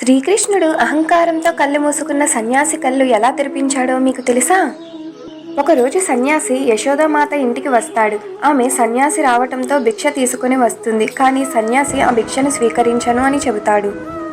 శ్రీకృష్ణుడు అహంకారంతో కళ్ళు మూసుకున్న సన్యాసి కళ్ళు ఎలా తెరిపించాడో మీకు తెలుసా? ఒకరోజు సన్యాసి యశోదామాత ఇంటికి వస్తాడు. ఆమె సన్యాసి రావటంతో భిక్ష తీసుకుని వస్తుంది. కానీ సన్యాసి ఆ భిక్షను స్వీకరించను అని చెబుతాడు.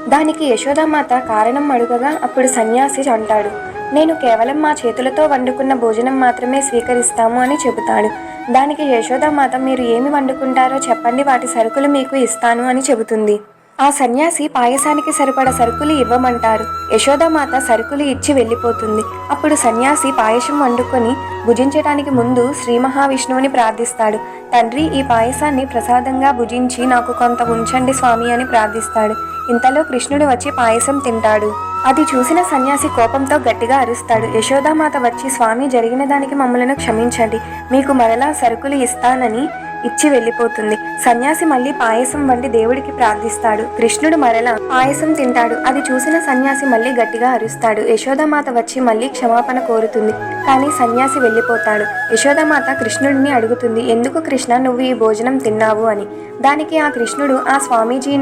దానికి యశోదామాత కారణం అడుగగా అప్పుడు సన్యాసి అంటాడు. నేను కేవలం మా చేతులతో వండుకున్న భోజనం మాత్రమే స్వీకరిస్తాము అని చెబుతాడు. దానికి యశోదామాత మీరు ఏమి వండుకుంటారో చెప్పండి. వాటి సరుకులు మీకు ఇస్తాను అని చెబుతుంది. ఆ సన్యాసి పాయసానికి సరిపడ సరుకులు ఇవ్వమంటారు. యశోదామాత సరుకులు ఇచ్చి వెళ్ళిపోతుంది. అప్పుడు సన్యాసి పాయసం వండుకొని భుజించడానికి ముందు శ్రీ మహావిష్ణువుని ప్రార్థిస్తాడు. తండ్రి ఈ పాయసాన్ని ప్రసాదంగా భుజించి నాకు కొంత ఉంచండి స్వామి అని ప్రార్థిస్తాడు. ఇంతలో కృష్ణుడు వచ్చి పాయసం తింటాడు. అది చూసిన సన్యాసి కోపంతో గట్టిగా అరుస్తాడు. యశోదామాత వచ్చి స్వామి జరిగిన దానికి మమ్మలను క్షమించండి. మీకు మరలా సరుకులు ఇస్తానని ఇచ్చి వెళ్ళిపోతుంది. సన్యాసి మళ్ళీ పాయసం వండి దేవుడికి ప్రార్థిస్తాడు. కృష్ణుడు మరల పాయసం తింటాడు. అది చూసిన సన్యాసి మళ్ళీ గట్టిగా అరుస్తాడు. యశోదమాత వచ్చి మళ్ళీ క్షమాపణ కోరుతుంది. కానీ సన్యాసి వెళ్ళిపోతాడు. యశోదమాత కృష్ణుడిని అడుగుతుంది. ఎందుకు కృష్ణ నువ్వు ఈ భోజనం తిన్నావు? అని. దానికి ఆ కృష్ణుడు ఆ స్వామీజీ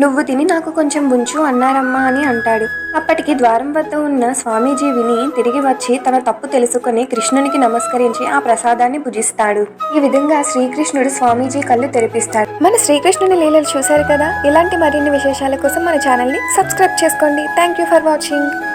నువ్వు తిని నాకు కొంచెం ఉంచు అన్నారమ్మా అని అంటాడు. అప్పటికి ద్వారం వద్ద ఉన్న స్వామీజీ విని తిరిగి వచ్చి తన తప్పు తెలుసుకుని కృష్ణునికి నమస్కరించి ఆ ప్రసాదాన్ని భుజిస్తాడు. ఈ విధంగా శ్రీకృష్ణుడు స్వామీజీ కళ్ళు తెరిపిస్తాడు. మన శ్రీకృష్ణుని లీలలు చూశారు కదా? ఇలాంటి మరిన్ని విశేషాల కోసం మన ఛానల్ని సబ్స్క్రైబ్ చేసుకోండి. Thank you for watching